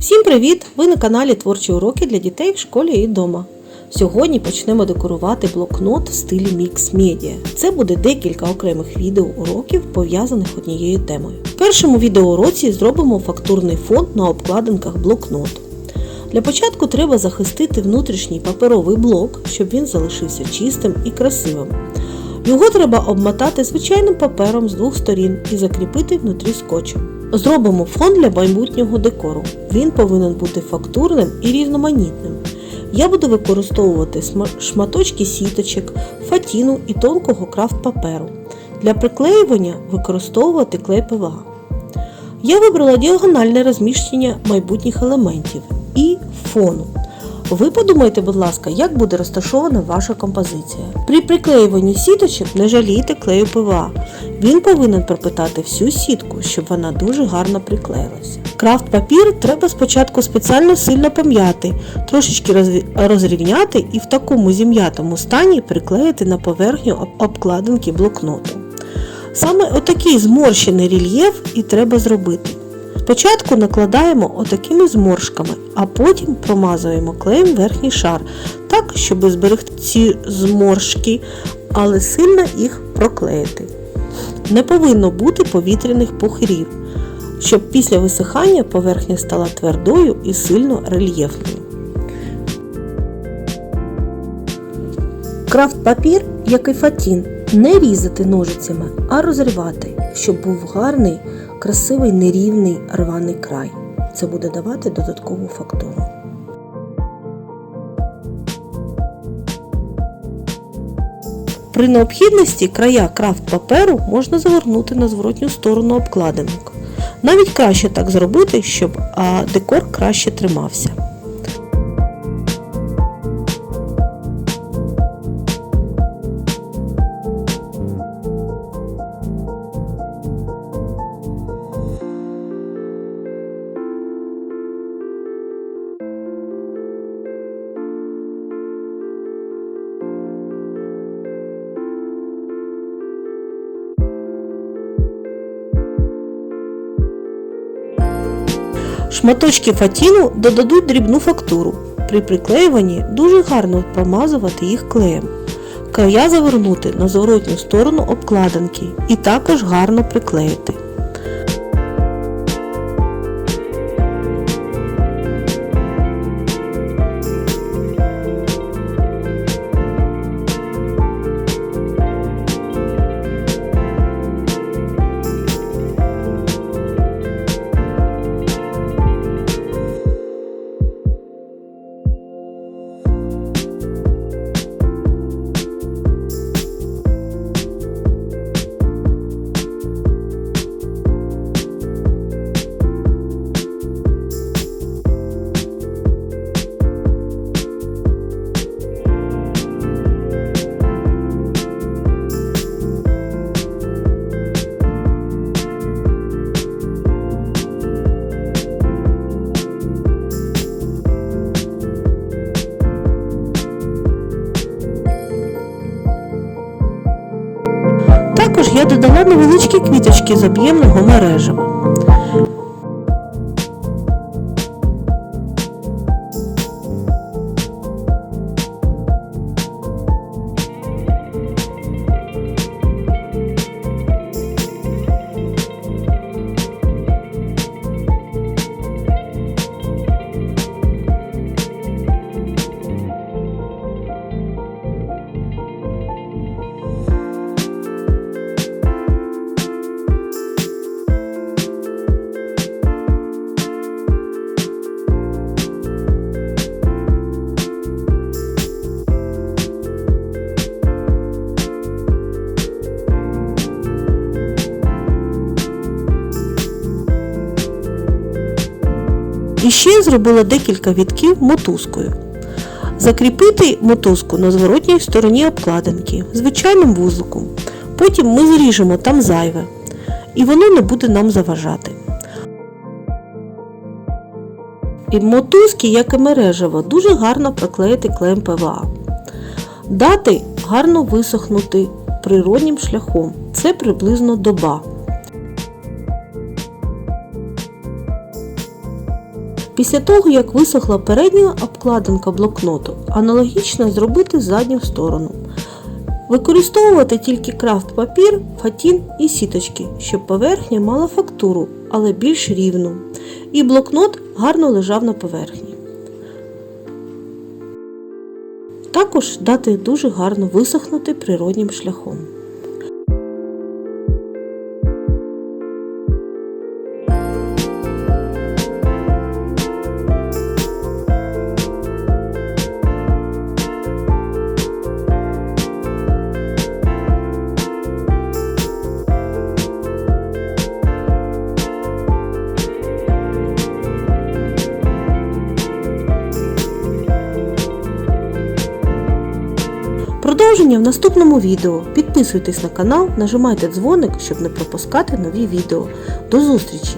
Всім привіт! Ви на каналі Творчі уроки для дітей в школі і вдома. Сьогодні почнемо декорувати блокнот в стилі Mix Media. Це буде декілька окремих відеоуроків, пов'язаних однією темою. В першому відеоуроці зробимо фактурний фон на обкладинках блокноту. Для початку треба захистити внутрішній паперовий блок, щоб він залишився чистим і красивим. Його треба обмотати звичайним папером з двох сторін і закріпити внутрі скотчем. Зробимо фон для майбутнього декору. Він повинен бути фактурним і різноманітним. Я буду використовувати шматочки сіточок, фатіну і тонкого крафт паперу. Для приклеювання використовувати клей ПВА. Я вибрала діагональне розміщення майбутніх елементів і фону. Ви подумайте, будь ласка, як буде розташована ваша композиція. При приклеюванні сіточок не жалійте клею ПВА. Він повинен пропитати всю сітку, щоб вона дуже гарно приклеїлася. Крафт папір треба спочатку спеціально сильно пом'яти, трошечки розрівняти і в такому зім'ятому стані приклеїти на поверхню обкладинки блокноту. Саме отакий зморщений рельєф і треба зробити. Спочатку накладаємо отакими зморшками, а потім промазуємо клеєм верхній шар, так, щоб зберегти ці зморшки, але сильно їх проклеїти. Не повинно бути повітряних пухирів, щоб після висихання поверхня стала твердою і сильно рельєфною. Крафт папір, як і фатін, не різати ножицями, а розривати, щоб був гарний, красивий нерівний рваний край. Це буде давати додаткову фактуру. При необхідності края крафт паперу можна завернути на зворотню сторону обкладинок. Навіть краще так зробити, щоб декор краще тримався. Шматочки фатіну додадуть дрібну фактуру. При приклеюванні дуже гарно промазувати їх клеєм. Края завернути на зворотню сторону обкладинки і також гарно приклеїти. Також я додала невеличкі квіточки з об'ємного мережева. І ще зробила декілька вітків мотузкою. Закріпити мотузку на зворотній стороні обкладинки звичайним вузликом. Потім ми зріжемо там зайве, і воно не буде нам заважати. І мотузки, як і мережево, дуже гарно приклеїти клеєм ПВА. Дати гарно висохнути природнім шляхом. Це приблизно доба. Після того, як висохла передня обкладинка блокноту, аналогічно зробити задню сторону. Використовувати тільки крафт папір, фатін і сіточки, щоб поверхня мала фактуру, але більш рівну. І блокнот гарно лежав на поверхні. Також дати дуже гарно висохнути природнім шляхом. Продовження в наступному відео. Підписуйтесь на канал, нажимайте дзвоник, щоб не пропускати нові відео. До зустрічі!